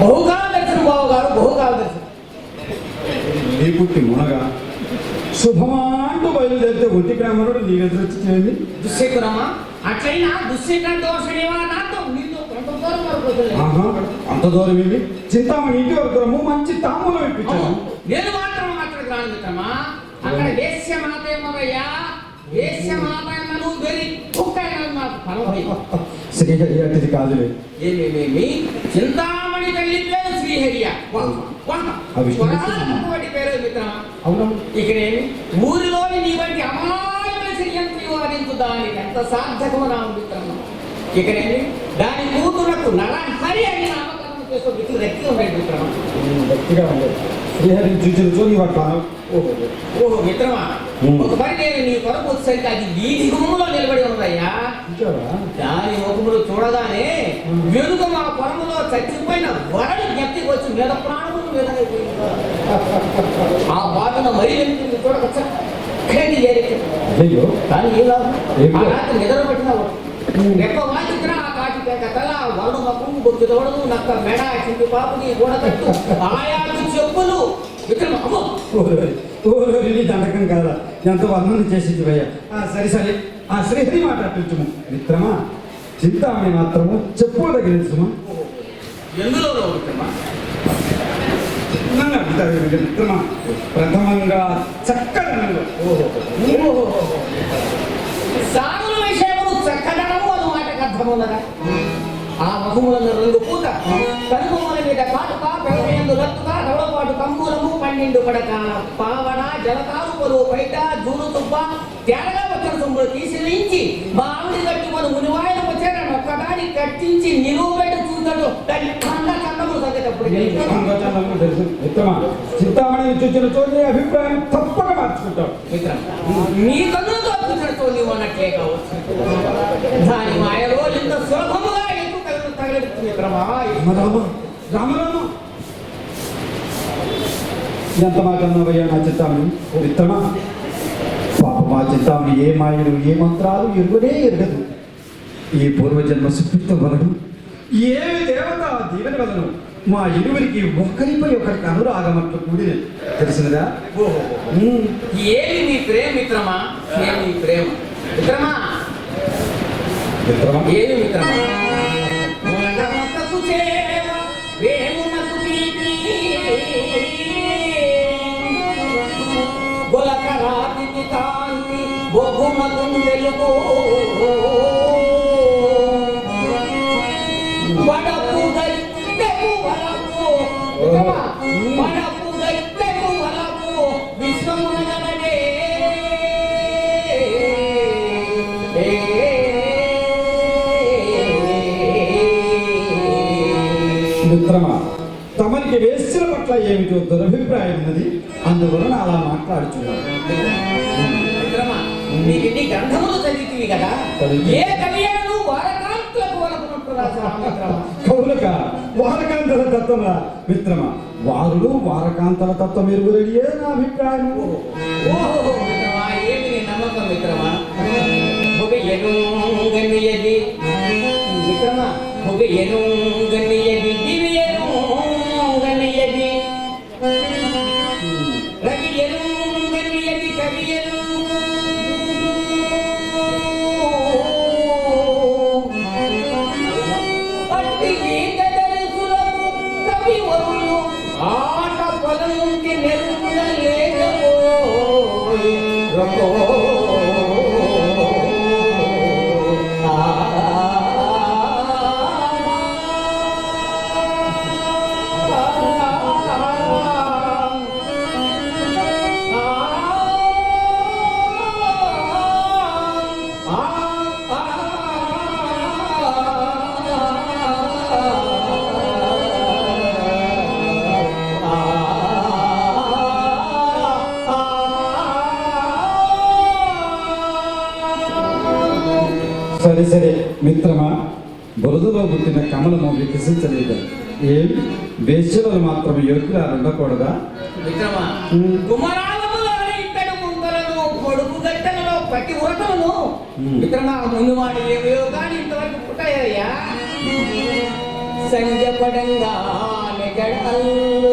బహుకాల దర్శనం బావగారు బహుకాల దర్శనం నీ పుట్టి మునగా. శుభమాంటూ బయలుదేరితే ఒంటి గ్రామరుడు నీ ఎదురొచ్చి చేయండి. దుశ్శేఖరమ్మా అట్లయినా దుశ్శేఖర దోషణేవా నాతో? నీతో కొంత దూరం వరకు వదిలేదు. ఆహా అంత దూరం ఏమి? చింతామణి ఇంటి వరకు రమ్ము మంచి తాములు ఇప్పించాను. నేను మాత్రం అక్కడికి రాను మిత్రమా అక్కడ వేశ్య మాత ఏమయ్యా వేశ్య మాత నువ్వు వెరీ. కుక్క పర్వాలేదు శ్రీహరి అతిథి కాదులే. ఏమేమేమి? చింతామణి తల్లి పేరు శ్రీహరియ వాటి పేరు మిత్రమా అవును ఇక్కడేమి ఊరిలోని నీ వంటి నివారించు దానికి ఎంత సార్థకము నా మిత్రమా. ఇక్కడేమి దాని కూతురకు నరహరి అని చేసే మిత్రులు వ్యక్తి ఉన్నాయి మిత్రమా గట్టిగా ఉంది శ్రీహరిని చూసిన చోని వాటి ఓహో ఓహో మిత్రమా? నేను నీ కొరకు వచ్చేసరికి అది వీధి గుమ్ములో నిలబడి ఉందయ్యా దాని ముఖములు చూడగానే. వెనుక మా పొలంలో చచ్చిపోయిన వరడు జ్ఞప్తికి వచ్చి మీద ప్రాణములు మీద ఆ బాధను మరీ వెనుక చూడక చక్కటి ఏరిక. అయ్యో. కానీ ఏ. రాత్రి నిద్ర పట్టిన రెప్ప వాచిత్ర తోడదు నక్క మెడ చింటి పాపుని గోడ కట్టు ఆయాకు చెప్పులు. ఓరోరి, దండకం కాదా ఎంత వర్ణన చేసింది భయ్య. ఆ, సరే సరే. ఆ శ్రీహరి మాట అట్టించుము. మిత్రమా చింతామణి మాత్రము చెప్పుకోదగిన సుమా ఎందులో నన్ను అడుగుతారు మిత్రమా ప్రథమంగా చక్కదనంగా ఓహో. సాగుల విషయము చక్కదనము అను మాటకు అర్థమున్నదా ఆ మగుములను రంగు పూత కనుమల మీద కాటుక పెరవేందు లత్తుక రవడపాటు కంబూలము పన్నెండు పడక. పావడ జలకాలు పరువు బయట జూను తుప్ప తేరగా వచ్చిన సొమ్ములు తీసిరించి మా ఆవిడి కట్టి మన మునివాయలు వచ్చారని ఒక్కదాన్ని కట్టించి నిలువ పెట్టి చూస్తాడు దాన్ని కంద కందము మిత్రమా చింతామణిని చూసిన చోటి అభిప్రాయం తప్పక మార్చుకుంటావు మిత్రం నీ కన్నులతో చూసినట్టు నీవు అన్నట్లే కావచ్చు. దాని మాయలో ఇంత సులభముగా రామరామ రామరామ! ఎంత మాట అన్నావయ్యా నా ఓ మిత్రమా పాప మా చింతామణి ఏ మాయలు ఏ మంత్రాలు ఎరుగనే ఎరగదు. ఈ పూర్వజన్మ సుకృత వలన ఏమి దేవత దీవెన వలన మా ఇరువురికి ఒకరిపై ఒకరికి అనురాగమట్లు కూడిన తెలిసినదా? ఉమ్. ఏమి నీ ప్రేమ మిత్రమా? ఏమి నీ ప్రేమ? మిత్రమా? ఏమి మిత్రమా? కాంతి, బొగుమకు వెలుగు. వడపు గట్టెకు వలపు. మిత్రమా, వడపు గట్టెకు వలపు, విశ్వమునగనడే. వేశ్యల పట్ల ఏమిటో దురభిప్రాయం ఉన్నది అందువలన అలా గ్రంథములు చదివితివి కదా. ఏ వారకాంతులకు వలకున్నట్టు వారకాంతల తత్వమా? మిత్రమా వారుడు వారకాంతల తత్వం ఎరుగురడియే నా అభిప్రాయం? ఓహో మిత్రమా ఏమి నీ నమ్మకం మిత్రమా ఒక ఎనుగనియది మిత్రమా ఒక ఎనుగనియది సరే సరే మిత్రమా బురదలో పుట్టిన కమలము వికసించలేదు ఏం? వేశ్యలను మాత్రం ఎరుకులా ఉండకూడదా? మిత్రమా. కుమరాలములోని ఇత్తడి ముంతలను పొడుపు గట్టలలో పట్టి ఉరటలను ఉమ్. మిత్రమా ముందు వాటి ఏవేవో కానీ ఇంతవరకు పుట్టాయ్యా పడంగా కంపు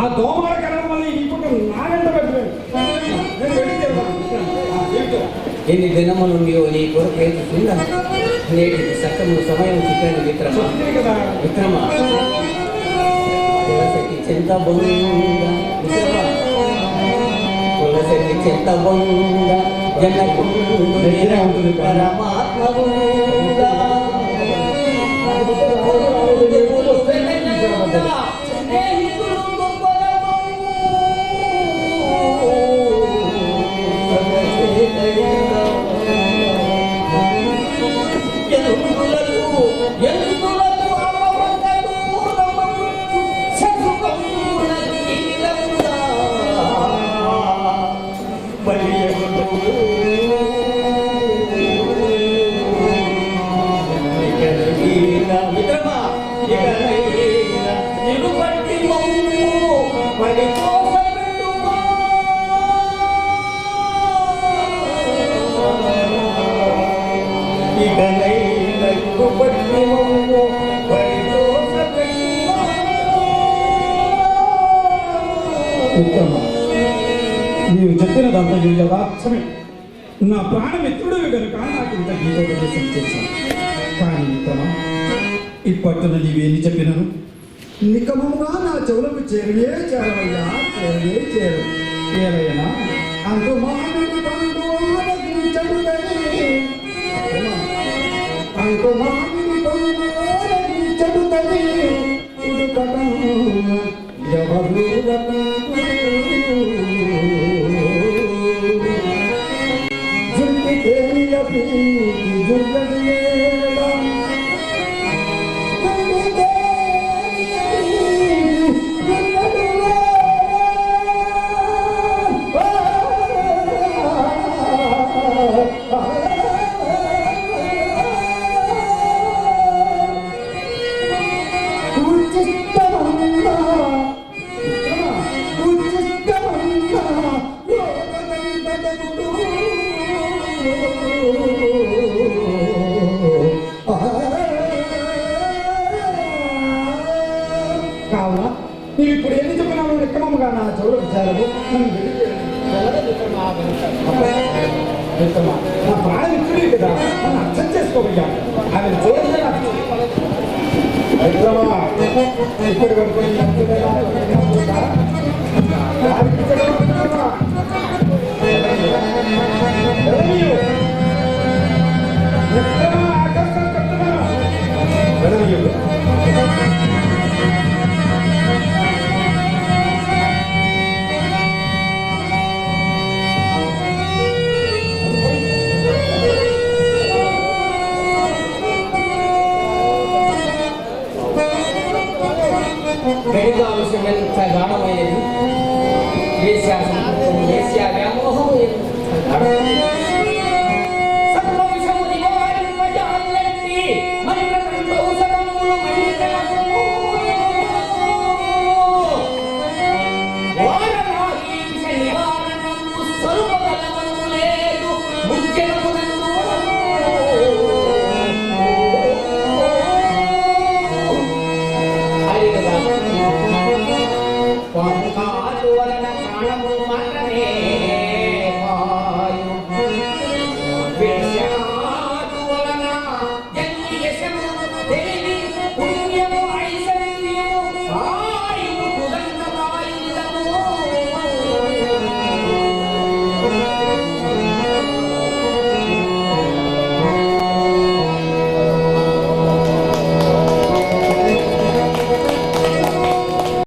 ఆ దోమల ఎన్ని దినముల నుండి నీ కొరకు ఏచుతుందా నేటికి సకము సమయం చిక్కాను చెప్తుంది కదా మిత్రమా. తులసికి చింత బొంద తులసికి చింత బొంద జనకుండు ఉంటుంది మిత్రమా నీవు చెప్పినదంతా యథార్థమే నా ప్రాణమిత్రుడు కనుక నాకు ఇంత గీత గీతోపదేశం చేశాను కానీ మిత్రమా ఇప్పట్టున నీవేమి చెప్పినను నికమముగా నా చెవులకు చేరవే చేరవయ్యా చేరవే చేరు. ఏవైనా అందు మహానుడి పండు ఆలోచించడు అందు మహానుడి పండు ఆరగించడుదని ఉడుకటం ఎవరు జుంటి మిత్రమా నా ప్రాణం ఇక్కడే కదా నన్ను అర్థం చేసుకోవయ్యా ఆమె చూడలే నాకు మిత్రమా ఇప్పటి వరకు నీ భక్తుడైనా ఎంత గాఢమైనది వేశ్యాసనం వేశ్యా వ్యామోహం ఎంత